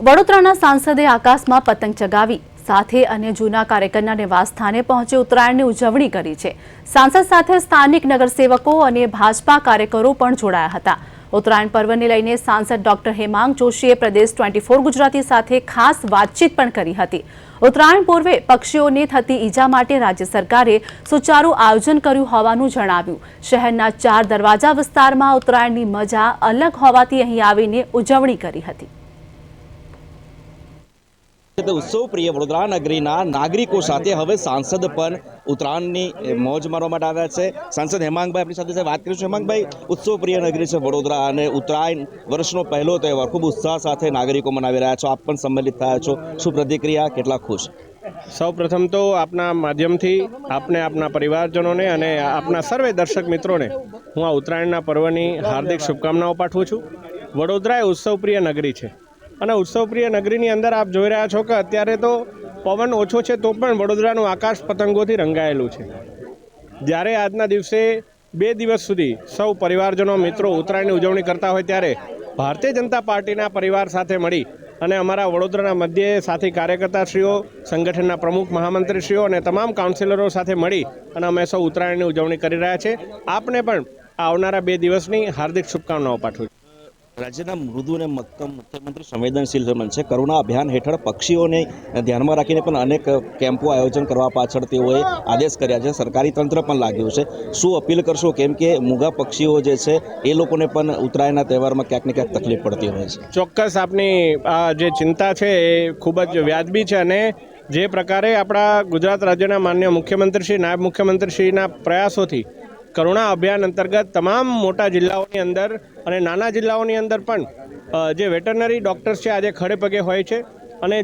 વડોદરાના સાંસદે આકાશમાં પતંગ ચગાવી, સાથે અને જૂના કાર્યકરના નિવાસસ્થાને પહોંચી ઉત્તરાયણની ઉજવણી કરી છે. સાંસદ સાથે સ્થાનિક નગરસેવકો અને ભાજપા કાર્યકરો પણ જોડાયા હતા. ઉત્તરાયણ પર્વને લઈને સાંસદ ડોક્ટર હેમાંગ જોશીએ પ્રદેશ ટ્વેન્ટી ફોર ગુજરાતી સાથે ખાસ વાતચીત પણ કરી હતી. ઉત્તરાયણ પૂર્વે પક્ષીઓને થતી ઈજા માટે રાજ્ય સરકારે સુચારુ આયોજન કર્યું હોવાનું જણાવ્યું. શહેરના ચાર દરવાજા વિસ્તારમાં ઉત્તરાયણની મજા અલગ હોવાથી અહીં આવીને ઉજવણી કરી હતી. ઉત્સવ પ્રિય વડોદરા નગરીના નાગરિકો સાથે હવે સાંસદ પણ ઉત્તરાયણની મોજ મારવા માટે આવ્યા છે. સાંસદ હેમાંગભાઈ આપણી સાથે વાત કરીશું. હેમાંગભાઈ, ઉત્સવ પ્રિય નગરી છે વડોદરા અને ઉત્તરાયણ વર્ષનો પહેલો તહેવાર. ખૂબ ઉત્સાહ સાથે નાગરિકો મનાવી રહ્યા છો. આપ પણ સંમેલિત થયા છો. શું પ્રતિક્રિયા? કેટલા ખુશ? સૌ પ્રથમ તો આપના માધ્યમથી આપને આપના પરિવારજનોને અને આપના સર્વે દર્શક મિત્રોને હું આ ઉત્તરાયણના પર્વની હાર્દિક શુભકામનાઓ પાઠવું છું. વડોદરા એ ઉત્સવપ્રિય નગરી છે. અને ઉત્સવપ્રિય નગરીની અંદર આપ જોઈ રહ્યા છો કે અત્યારે તો પવન ઓછો છે તો પણ વડોદરાનું આકાશ પતંગોથી રંગાયેલું છે જ્યારે આજના દિવસે બે દિવસ સુધી સૌ પરિવારજનો, મિત્રો ઉત્તરાયણની ઉજવણી કરતા હોય ત્યારે ભારતીય જનતા પાર્ટીના પરિવાર સાથે મળી અને અમારા વડોદરાના મધ્યે સાથી કાર્યકર્તાશ્રીઓ, સંગઠનના પ્રમુખ મહામંત્રીશ્રીઓ અને તમામ કાઉન્સિલરો સાથે મળી અને અમે સૌ ઉત્તરાયણની ઉજવણી કરી રહ્યા છે આપને પણ આવનારા બે દિવસની હાર્દિક શુભકામનાઓ પાઠવું. રાજ્યના મૃદુ અને મક્કમ મુખ્યમંત્રી સંવેદનશીલ છે. કરુણા અભિયાન હેઠળ પક્ષીઓને ધ્યાનમાં રાખીને પણ અનેક કેમ્પો આયોજન કરવા પાછળ તેઓએ આદેશ કર્યા છે. સરકારી તંત્ર પણ લાગ્યું છે. શું અપીલ કરશો? કેમ કે મૂગા પક્ષીઓ જે છે, એ લોકોને પણ ઉત્તરાયણના તહેવારમાં ક્યાંક ને ક્યાંક તકલીફ પડતી હોય છે. ચોક્કસ આપની આ જે ચિંતા છે, એ ખૂબ જ વ્યાજબી છે અને જે પ્રકારે આપણા ગુજરાત રાજ્યના માન્ય મુખ્યમંત્રી શ્રી, નાયબ મુખ્યમંત્રીશ્રીના પ્રયાસોથી કરુણા અભિયાન અંતર્ગત તમામ મોટા જિલ્લાઓની અંદર અને નાના જિલ્લાઓની અંદર પણ જે વેટરનરી ડૉક્ટર્સ છે, આજે ખડે પગે હોય છે. અને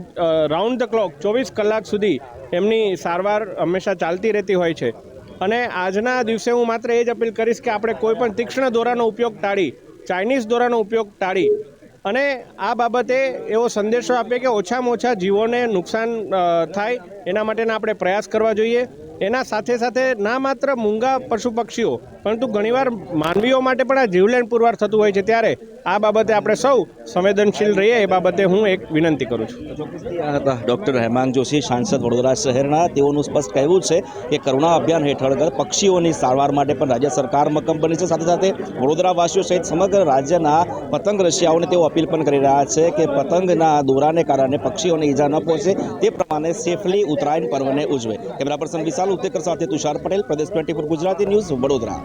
રાઉન્ડ ધ ક્લોક ચોવીસ કલાક સુધી એમની સારવાર હંમેશા ચાલતી રહેતી હોય છે. અને આજના દિવસે હું માત્ર એ જ અપીલ કરીશ કે આપણે કોઈ પણ તીક્ષ્ણ દોરાનો ઉપયોગ ટાળી, ચાઇનીઝ દોરાનો ઉપયોગ ટાળી. અને આ બાબતે એવો સંદેશો આપીએ કે ઓછામાં ઓછા જીવોને નુકસાન થાય, એના માટેના આપણે પ્રયાસ કરવા જોઈએ. એના સાથે સાથે ના માત્ર મૂંગા પશુ પક્ષીઓ પરંતુ ઘણીવાર માનવીઓ માટે પણ આ જીવલેણ પુરવાર થતું હોય છે ત્યારે આ બાબતે આપણે સૌ સંવેદનશીલ રહીએ, એ બાબતે હું એક વિનંતી કરું છું. હતા. ડૉક્ટર હેમાંગ જોશી, સાંસદ વડોદરા શહેરના, તેઓનું સ્પષ્ટ કહેવું છે કે કરુણા અભિયાન હેઠળ પક્ષીઓની સારવાર માટે પણ રાજ્ય સરકાર મક્કમ બની છે. સાથે સાથે વડોદરાવાસીઓ સહિત સમગ્ર રાજ્યના પતંગ રશિયાઓને તેઓ અપીલ પણ કરી રહ્યા છે કે પતંગના દોરાને કારણે પક્ષીઓને ઈજા ન પહોંચે. તે પ્રમાણે સેફલી ઉત્તરાયણ પર્વને ઉજવે. કેમેરા પર્સન વિશાલ ઉત્તેકર સાથે તુષાર પટેલ. પ્રદેશ ટ્વેન્ટી ગુજરાતી ન્યૂઝ વડોદરા.